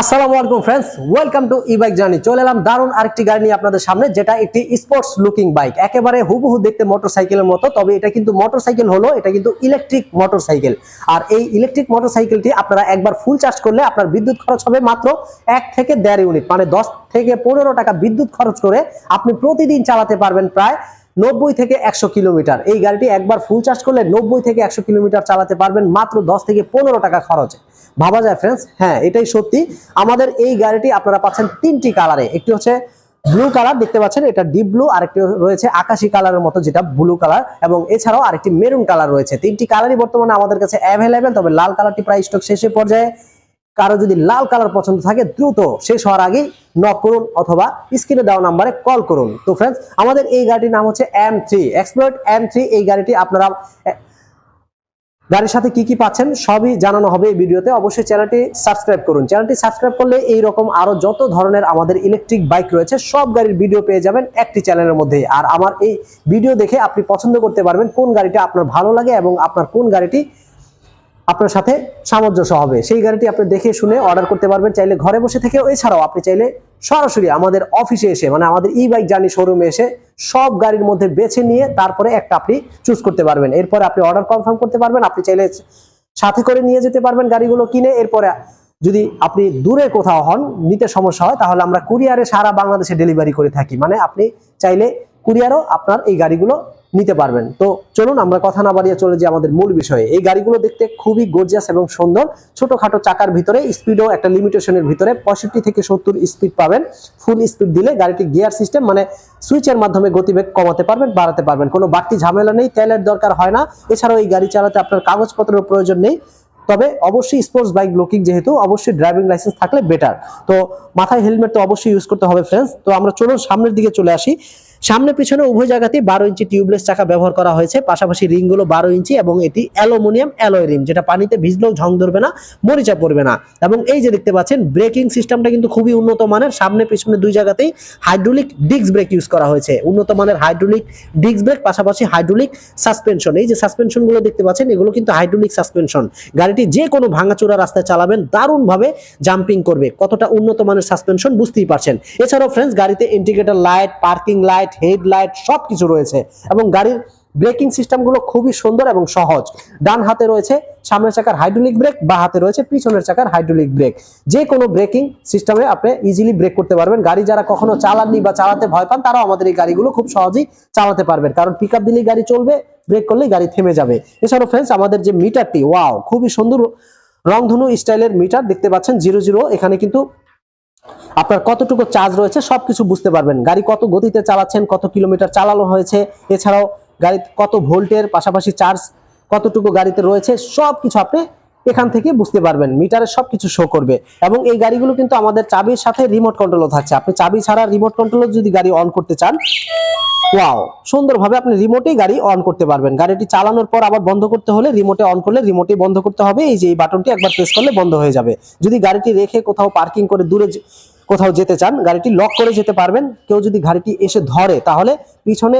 আসসালামু আলাইকুম friends welcome to e bike journey চলে এলাম দারুণ আরেকটি গাড়ি নিয়ে আপনাদের সামনে, যেটা একটি স্পোর্টস লুকিং বাইক একেবারে হুবহু দেখতে মোটরসাইকেলের মতো, তবে এটা কিন্তু মোটরসাইকেল হলো, এটা কিন্তু ইলেকট্রিক মোটরসাইকেল আর এই ইলেকট্রিক মোটরসাইকেলটি আপনারা একবার ফুল চার্জ করলে আপনার বিদ্যুৎ খরচ হবে মাত্র এক থেকে দেড় ইউনিট মানে দশ থেকে পনেরো টাকা বিদ্যুৎ খরচ করে আপনি প্রতিদিন চালাতে পারবেন প্রায় নব্বই থেকে একশো কিলোমিটার। এই গাড়িটি একবার ফুল চার্জ করলে নব্বই থেকে একশো কিলোমিটার চালাতে পারবেন মাত্র দশ থেকে পনেরো টাকা খরচে। ভাবা যায় ফ্রেন্ডস হ্যাঁ এটাই সত্যি। আমাদের এই গাড়িটি আপনারা পাচ্ছেন তিনটি কালারে একটি হচ্ছে ব্লু কালার দেখতে পাচ্ছেন? এটা ডিপ ব্লু আরেকটি রয়েছে আকাশি কালারের মতো যেটা ব্লু কালার এবং এছাড়াও আরেকটি মেরুন কালার রয়েছে। তিনটি কালারই বর্তমানে আমাদের কাছে অ্যাভেলেবেল তবে লাল কালারটি প্রায় স্টক শেষে পর্যায়ে কারও যদি লাল কালার পছন্দ থাকে, দ্রুত শেষ হওয়ার আগেই নক করুন অথবা স্ক্রিনে দেওয়া নাম্বারে কল করুন। তো ফ্রেন্ডস আমাদের এই গাড়িটির নাম হচ্ছে M three explore M three এই গাড়িটি আপনারা গাড়ির সাথে কি কি পাচ্ছেন সবই জানানো হবে এই ভিডিওতে। অবশ্যই চ্যানেলটি সাবস্ক্রাইব করুন। চ্যানেলটি সাবস্ক্রাইব করলে এই রকম আরও যত ধরনের আমাদের ইলেকট্রিক বাইক রয়েছে, সব গাড়ির ভিডিও পেয়ে যাবেন একটি চ্যানেলের মধ্যেই। আর আমার এই ভিডিও দেখে আপনি পছন্দ করতে পারবেন কোন গাড়িটা আপনার ভালো লাগে এবং আপনার কোন গাড়িটি আপনার সাথে সামঞ্জস্য হবে। সেই গাড়িটি আপনি দেখে শুনে অর্ডার করতে পারবেন। চাইলে ঘরে বসে থেকে এছাড়াও আপনি চাইলে সরাসরি আমাদের অফিসে এসে মানে আমাদের ই বাইক জার্নি শোরুমে এসে সব গাড়ির মধ্যে বেছে নিয়ে তারপরে একটা আপনি চুজ করতে পারবেন। এরপরে আপনি অর্ডার কনফার্ম করতে পারবেন। আপনি চাইলে সাথে করে নিয়ে যেতে পারবেন গাড়িগুলো কিনে। এরপরে যদি আপনি দূরে কোথাও হন, নিতে সমস্যা হয়, তাহলে আমরা কুরিয়ারে সারা বাংলাদেশে ডেলিভারি করে থাকি। মানে আপনি চাইলে কুরিয়ারও আপনার এই গাড়িগুলো নিতে পারবেন। তো চলুন আমরা কথা না বাড়িয়ে চলে যাই আমাদের মূল বিষয়ে। এই গাড়িগুলো দেখতে খুবই গর্জিয়াস এবং সুন্দর। ছোটখাটো চাকার ভিতরে স্পিডও একটা লিমিটেশনের ভিতরে পঁয়ষট্টি থেকে সত্তর স্পিড পাবেন। ফুল স্পিড দিলে গাড়িটি গিয়ার সিস্টেম মানে সুইচের মাধ্যমে গতিবেগ কমাতে পারবেন, বাড়াতে পারবেন। কোনো বাড়তি ঝামেলা নেই, তেলের দরকার হয় না। এছাড়াও এই গাড়ি চালাতে আপনার কাগজপত্রের প্রয়োজন নেই। তবে অবশ্যই স্পোর্টস বাইক লুকিং যেহেতু, অবশ্যই ড্রাইভিং লাইসেন্স থাকলে বেটার তো মাথায় হেলমেট তো অবশ্যই ইউজ করতে হবে ফ্রেন্ডস তো আমরা চলুন সামনের দিকে চলে আসি। সামনে পিছনে উভয় জায়গাতেই বারো ইঞ্চি টিউবলেস চাকা ব্যবহার করা হয়েছে। পাশাপাশি রিংগুলো বারো ইঞ্চি এবং এটি অ্যালুমিনিয়াম অ্যালয় রিম, যেটা পানিতে ভিজলেও ঝং ধরবে না, মরিচা পড়বে না। এবং এই যে দেখতে পাচ্ছেন, ব্রেকিং সিস্টেমটা কিন্তু খুবই উন্নত মানের। সামনে পিছনে দুই জায়গাতেই হাইড্রোলিক ডিস্ক ব্রেক ইউজ করা হয়েছে। উন্নত মানের হাইড্রোলিক ডিস্ক ব্রেক, পাশাপাশি হাইড্রোলিক সাসপেনশন। এই যে সাসপেনশনগুলো দেখতে পাচ্ছেন, এগুলো কিন্তু হাইড্রোলিক সাসপেনশন। গাড়িটি যে কোনো ভাঙাচোরা রাস্তায় চালাবেন, দারুণভাবে জাম্পিং করবে। কতটা উন্নত মানের সাসপেনশন বুঝতেই পারছেন। এছাড়াও ফ্রেন্ডস গাড়িতে indicator light parking light light সব কিছু রয়েছে এবং গাড়ির ব্রেকিং সিস্টেমগুলো খুবই সুন্দর এবং সহজ। ডান হাতে রয়েছে সামনের চাকার হাইড্রোলিক ব্রেক, বা হাতে রয়েছে পিছনের চাকার হাইড্রোলিক ব্রেক। যে কোনো ব্রেকিং সিস্টেমে আপনি ইজিলি ব্রেক করতে পারবেন। গাড়ি যারা কখনো চালাননি বা চালাতে ভয় পান, তারাও আমাদের এই গাড়িগুলো খুব সহজেই চালাতে পারবেন। কারণ পিক আপ দিলেই গাড়ি চলবে, ব্রেক করলেই গাড়ি থেমে যাবে। এছাড়াও ফ্রেন্ডস আমাদের যে মিটারটি ওয়াও খুবই সুন্দর রংধনু স্টাইলের মিটার দেখতে পাচ্ছেন জিরো জিরো এখানে কিন্তু আপনার কতটুকু চার্জ রয়েছে সব কিছু বুঝতে পারবেন। গাড়ি কত গতিতে চালাচ্ছেন, কত কিলোমিটার চালানো হয়েছে, এছাড়াও গাড়ি কত ভোল্টের পাশাপাশি চার্জ কতটুকু গাড়িতে রয়েছে সব কিছু আপনি এখান থেকে বুঝতে পারবেন। মিটারে সব কিছু শো করবে। এবং এই গাড়িগুলো কিন্তু আমাদের চাবির সাথে রিমোট কন্ট্রোলও থাকছে। আপনি চাবি ছাড়া রিমোট কন্ট্রোলও যদি গাড়ি অন করতে চান ওয়াও সুন্দরভাবে আপনি রিমোটেই গাড়ি অন করতে পারবেন। গাড়িটি চালানোর পর আবার বন্ধ করতে হলে রিমোটে অন করলে রিমোটে বন্ধ করতে হবে। এই যে এই বাটনটি একবার প্রেস করলে বন্ধ হয়ে যাবে। যদি গাড়িটি রেখে কোথাও পার্কিং করে দূরে কোথাও যেতে চান, গাড়িটি লক করে যেতে পারবেন। কেউ যদি গাড়িটি এসে ধরে, তাহলে পিছনে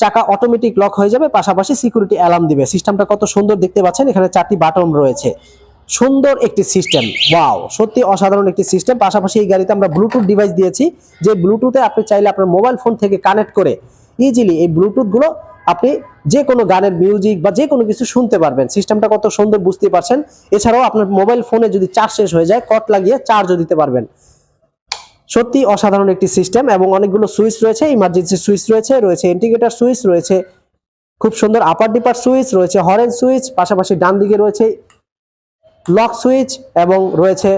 চাকা অটোমেটিক লক হয়ে যাবে, পাশাপাশি সিকিউরিটি অ্যালার্ম দিবে। সিস্টেমটা কত সুন্দর দেখতে পাচ্ছেন, এখানে চারটি বাটন রয়েছে। সুন্দর একটি সিস্টেম ওয়াও সত্যি অসাধারণ একটি সিস্টেম পাশাপাশি এই গাড়িতে আমরা ব্লুটুথ ডিভাইস দিয়েছি, যে ব্লুটুথে আপনি চাইলে আপনার মোবাইল ফোন থেকে কানেক্ট করে ইজিলি এই ব্লুটুথগুলো আপনি যে কোনো গানের মিউজিক বা যে কোনো কিছু শুনতে পারবেন। সিস্টেমটা কত সুন্দর, বুঝতে পারছেন। এছাড়াও আপনার মোবাইল ফোনে যদি চার্জ শেষ হয়ে যায় কট লাগিয়ে চার্জও দিতে পারবেন। সত্যি অসাধারণ একটি সিস্টেম এবং অনেকগুলো সুইচ রয়েছে, ইমার্জেন্সি সুইচ রয়েছে রয়েছে ইন্ডিকেটার সুইচ, রয়েছে খুব সুন্দর আপার ডিপার সুইচ, রয়েছে হরেন সুইচ, পাশাপাশি ডান দিকে রয়েছে লক সুইচ এবং রয়েছে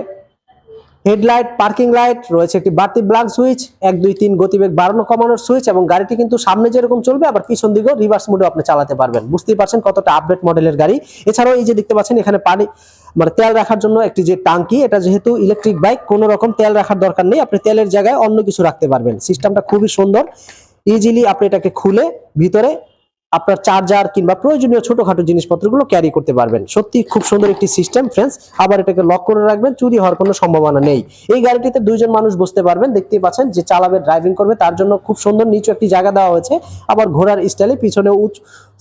হেডলাইট, পার্কিং লাইট, রয়েছে একটি বাড়তি ব্লাক সুইচ, এক, দুই, তিন গতিবেগ বাড়ানো কমানোর সুইচ এবং গাড়িটি কিন্তু সামনে যেরকম চলবে, আবার পিছন দিকেও রিভার্স মোডে আপনি চালাতে পারবেন। বুঝতেই পারছেন কতটা আপডেট মডেলের গাড়ি। এছাড়াও এই যে দেখতে পাচ্ছেন, এখানে পানি মানে তেল রাখার জন্য একটি যে টাঙ্কি এটা যেহেতু ইলেকট্রিক বাইক কোনো রকম তেল রাখার দরকার নেই। আপনি তেলের জায়গায় অন্য কিছু রাখতে পারবেন। সিস্টেমটা খুবই সুন্দর। ইজিলি আপনি এটাকে খুলে ভিতরে আপনার চার্জার কিংবা প্রয়োজনীয় ছোটখাটো জিনিসপত্রগুলো ক্যারি করতে পারবেন। সত্যি খুব সুন্দর একটি সিস্টেম ফ্রেন্ডস আবার এটাকে লক করে রাখবেন, চুরি হওয়ার কোনো সম্ভাবনা নেই। এই গাড়িটিতে দুইজন মানুষ বসতে পারবেন, দেখতেই পাচ্ছেন যে চালাবে ড্রাইভিং করবে, তার জন্য খুব সুন্দর নিচু একটি জায়গা দেওয়া হয়েছে। আবার ঘোড়ার স্টাইলে পিছনে উঁচ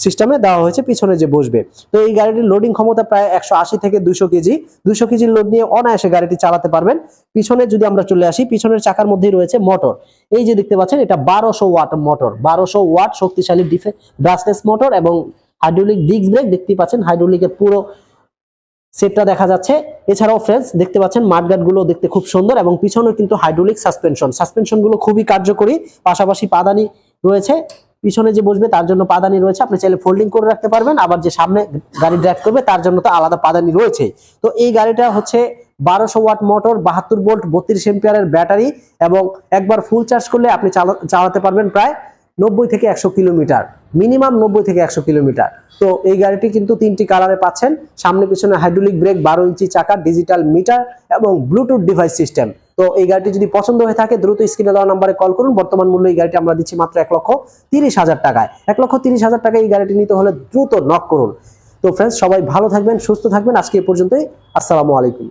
সিস্টেমে দেওয়া হয়েছে, পিছনে যে বসবে। তো এই গাড়িটির লোডিং ক্ষমতা প্রায় একশো আশি থেকে দুশো কেজি। দুশো কেজির লোড নিয়ে অনায়াসে গাড়িটি চালাতে পারবেন। পিছনে যদি আমরা চলে আসি, পিছনের চাকার মধ্যেই রয়েছে মোটর এই যে দেখতে পাচ্ছেন, এটা বারোশো ওয়াট মোটর বারোশো ওয়াট শক্তিশালী ডিফে ব্রাসলেস মোটর এবং হাইড্রোলিক ডিস্ক ব্রেক দেখতে পাচ্ছেন হাইড্রোলিকের পুরো সেটটা দেখা যাচ্ছে। এছাড়াও ফ্রেন্ডস দেখতে পাচ্ছেন মাঠগাটগুলো দেখতে খুব সুন্দর এবং পিছনে কিন্তু হাইড্রোলিক সাসপেনশন সাসপেনশনগুলো খুবই কার্যকরী, পাশাপাশি পাদানি রয়েছে। পিছনে যে বসবে তার জন্য পাদানি রয়েছে। আপনি চাইলে ফোল্ডিং করে রাখতে পারবেন, আবার যে সামনে গাড়ি ড্রাইভ করবে তার জন্য তো আলাদা পাদানি রয়েছে। তো এই গাড়িটা হচ্ছে বারোশো ওয়াট মোটর বাহাত্তর ভোল্ট বত্রিশ এম্পিয়ারের ব্যাটারি এবং একবার ফুল চার্জ করলে আপনি চালাতে পারবেন প্রায় নব্বই থেকে একশো কিলোমিটার। মিনিমাম নব্বই থেকে একশো কিলোমিটার। তো এই গাড়িটি কিন্তু তিনটি কালারে পাচ্ছেন। সামনে পিছনে হাইড্রোলিক ব্রেক, বারো ইঞ্চি চাকা, ডিজিটাল মিটার এবং ব্লুটুথ ডিভাইস সিস্টেম। তো এই গাড়িটি যদি পছন্দ হয়ে থাকে, দ্রুত স্ক্রিনে দেওয়া নাম্বারে কল করুন। বর্তমান মূল্য এই গাড়িটি আমরা দিচ্ছি মাত্র এক লক্ষ তিরিশ হাজার টাকায়। এক লক্ষ তিরিশ হাজার টাকায় এই গাড়িটি নিতে হলে দ্রুত নক করুন। তো ফ্রেন্ডস সবাই ভালো থাকবেন, সুস্থ থাকবেন। আজকে এ পর্যন্তই। আসসালামু আলাইকুম।